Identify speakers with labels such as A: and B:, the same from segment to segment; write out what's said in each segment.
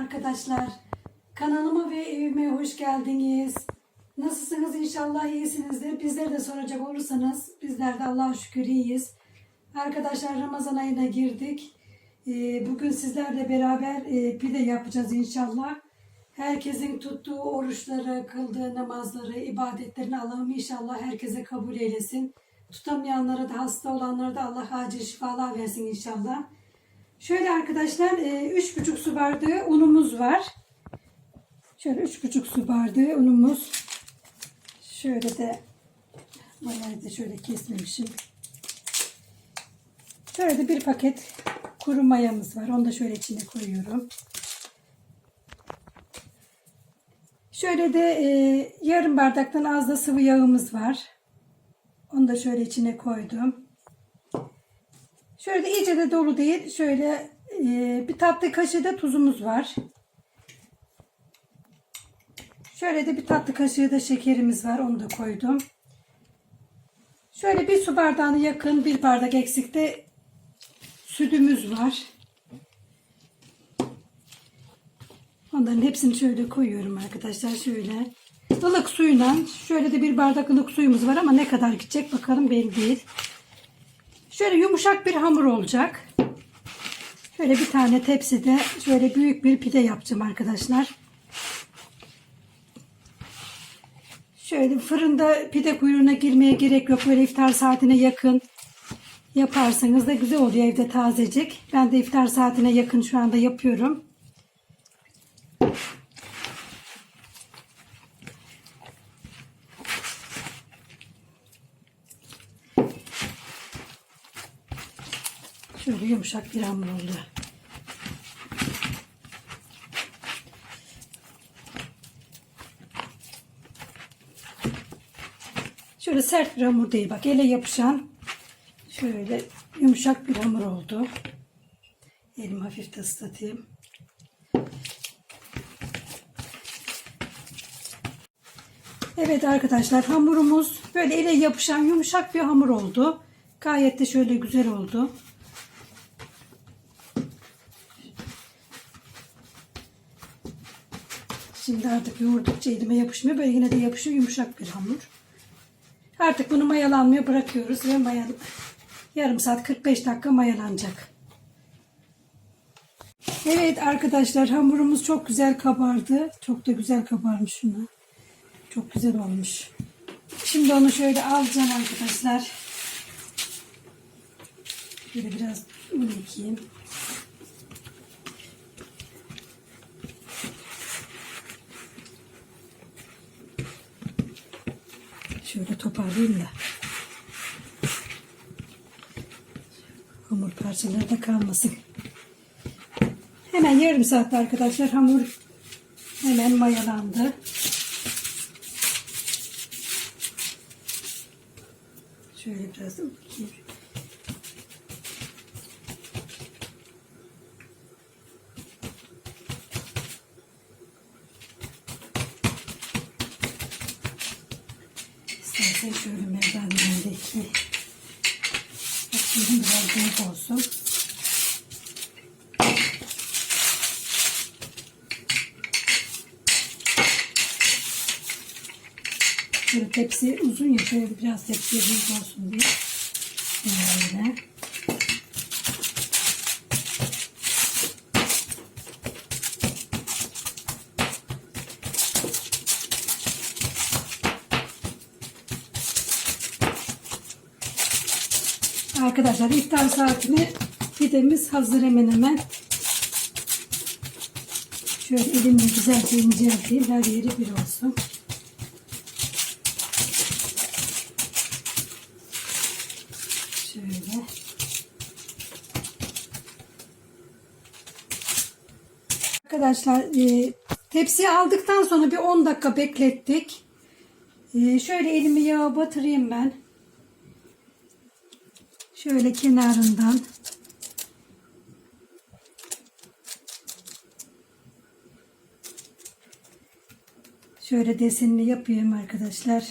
A: arkadaşlar. Kanalıma ve evime hoş geldiniz. Nasılsınız? İnşallah iyisinizdir. Bizleri de soracak olursanız bizler de Allah'a şükür iyiyiz. Arkadaşlar Ramazan ayına girdik. Ee, Bugün sizlerle beraber e, pide yapacağız inşallah. Herkesin tuttuğu oruçları, kıldığı namazları, ibadetlerini Allah'ım inşallah herkese kabul eylesin. Tutamayanlara da hasta olanlara da Allah acil şifalar versin inşallah. Şöyle arkadaşlar e, üç buçuk su bardağı unumuz var. Şöyle üç buçuk su bardağı unumuz. Şöyle de da şöyle kesmemişim. Şöyle de bir paket kuru mayamız var. Onu da şöyle içine koyuyorum. Şöyle de e, yarım bardaktan az da sıvı yağımız var. Onu da şöyle içine koydum. Şöyle iyice de dolu değil. Şöyle e, bir tatlı kaşığı da tuzumuz var. Şöyle de bir tatlı kaşığı da şekerimiz var. Onu da koydum. Şöyle bir su bardağına yakın bir bardak eksikte sütümüz var. Onların hepsini şöyle koyuyorum arkadaşlar. Şöyle ılık suyla şöyle de bir bardak ılık suyumuz var ama ne kadar gidecek bakalım belli değil. Şöyle yumuşak bir hamur olacak. Şöyle bir tane tepside şöyle büyük bir pide yapacağım arkadaşlar. Şöyle fırında pide kuyruğuna girmeye gerek yok. Böyle iftar saatine yakın yaparsanız da güzel oluyor evde tazecik. Ben de iftar saatine yakın şu anda yapıyorum. Şöyle yumuşak bir hamur oldu. Şöyle sert bir hamur değil bak ele yapışan şöyle yumuşak bir hamur oldu. Elimi hafif de ıslatayım. Evet arkadaşlar hamurumuz böyle ele yapışan yumuşak bir hamur oldu. Gayet de şöyle güzel oldu. Şimdi artık yoğurdukça elime yapışmıyor. Böyle yine de yapışıyor yumuşak bir hamur. Artık bunu mayalanmaya bırakıyoruz ve mayal yarım saat 45 dakika mayalanacak. Evet arkadaşlar hamurumuz çok güzel kabardı. Çok da güzel kabarmış şunu. Çok güzel olmuş. Şimdi onu şöyle alacağım arkadaşlar. Şöyle biraz un ekeyim. Şöyle toparlayayım da. Hamur parçaları da kalmasın. Hemen yarım saatte arkadaşlar hamur hemen mayalandı. Şöyle biraz da. İstersen şöyle merdanelerdeki açayım biraz büyük olsun. Şöyle tepsi uzun ya şöyle biraz tepsi büyük olsun diye. Böyle. Arkadaşlar iftar saatine pidemiz hazır hemen hemen. Şöyle elimle güzelce incelteyim. Her yeri bir olsun. Şöyle. Arkadaşlar e, tepsiye aldıktan sonra bir 10 dakika beklettik. E, şöyle elimi yağa batırayım ben. Şöyle kenarından Şöyle desenini yapayım arkadaşlar.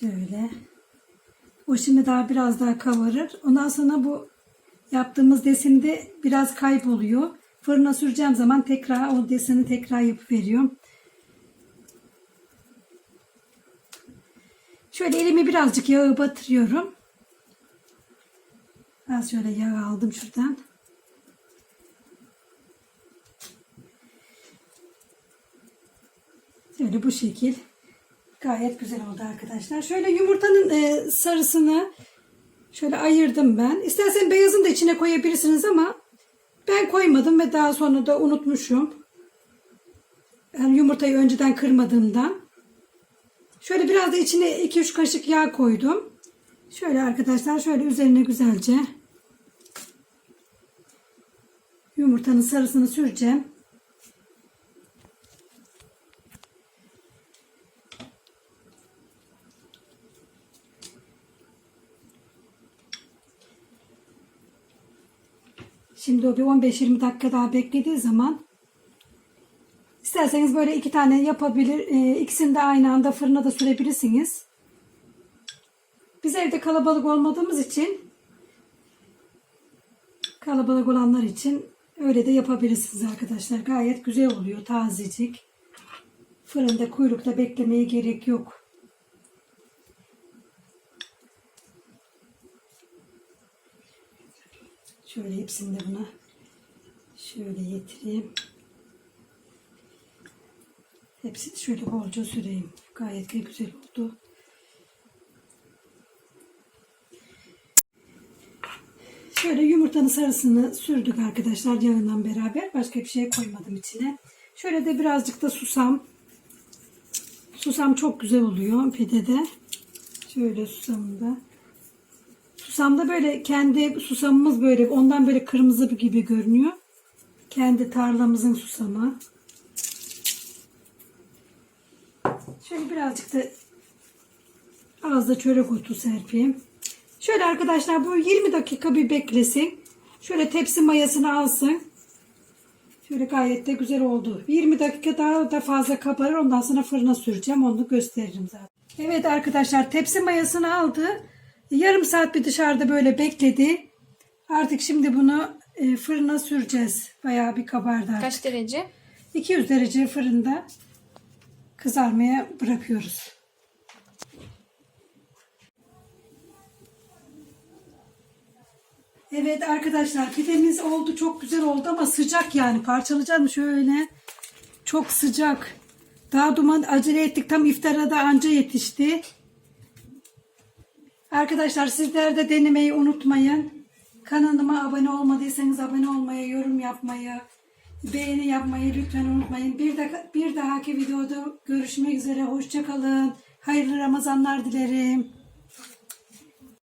A: Şöyle. O şimdi daha biraz daha kabarır. Ondan sonra bu yaptığımız desinde biraz kayboluyor. Fırına süreceğim zaman tekrar o deseni tekrar yapıp veriyorum. Şöyle elimi birazcık yağı batırıyorum. Az şöyle yağ aldım şuradan. Şöyle bu şekil. Gayet güzel oldu arkadaşlar. Şöyle yumurtanın e, sarısını şöyle ayırdım ben. İstersen beyazını da içine koyabilirsiniz ama ben koymadım ve daha sonra da unutmuşum. Yani yumurtayı önceden kırmadığımdan. Şöyle biraz da içine 2-3 kaşık yağ koydum. Şöyle arkadaşlar şöyle üzerine güzelce yumurtanın sarısını süreceğim. Şimdi o bir 15-20 dakika daha beklediği zaman isterseniz böyle iki tane yapabilir. e, ikisini de aynı anda fırına da sürebilirsiniz. Biz evde kalabalık olmadığımız için kalabalık olanlar için öyle de yapabilirsiniz arkadaşlar. Gayet güzel oluyor tazecik. Fırında kuyrukta beklemeye gerek yok. Şöyle hepsini de buna şöyle getireyim. Hepsini şöyle bolca süreyim. Gayet güzel oldu. Şöyle yumurtanın sarısını sürdük arkadaşlar yağından beraber. Başka bir şey koymadım içine. Şöyle de birazcık da susam. Susam çok güzel oluyor pidede. Şöyle susamı da. Susamda böyle kendi susamımız böyle ondan böyle kırmızı gibi görünüyor. Kendi tarlamızın susamı. Şöyle birazcık da az da çörek otu serpeyim. Şöyle arkadaşlar bu 20 dakika bir beklesin. Şöyle tepsi mayasını alsın. Şöyle gayet de güzel oldu. 20 dakika daha da fazla kabarır. Ondan sonra fırına süreceğim. Onu gösteririm zaten. Evet arkadaşlar tepsi mayasını aldı. Yarım saat bir dışarıda böyle bekledi. Artık şimdi bunu e, fırına süreceğiz. Bayağı bir kabardı artık.
B: Kaç derece?
A: 200 derece fırında kızarmaya bırakıyoruz. Evet arkadaşlar pidemiz oldu çok güzel oldu ama sıcak yani parçalayacağım şöyle çok sıcak. Daha duman acele ettik tam iftara da anca yetişti. Arkadaşlar sizler de denemeyi unutmayın. Kanalıma abone olmadıysanız abone olmayı, yorum yapmayı, beğeni yapmayı lütfen unutmayın. Bir, de, bir dahaki videoda görüşmek üzere. Hoşçakalın. Hayırlı Ramazanlar dilerim.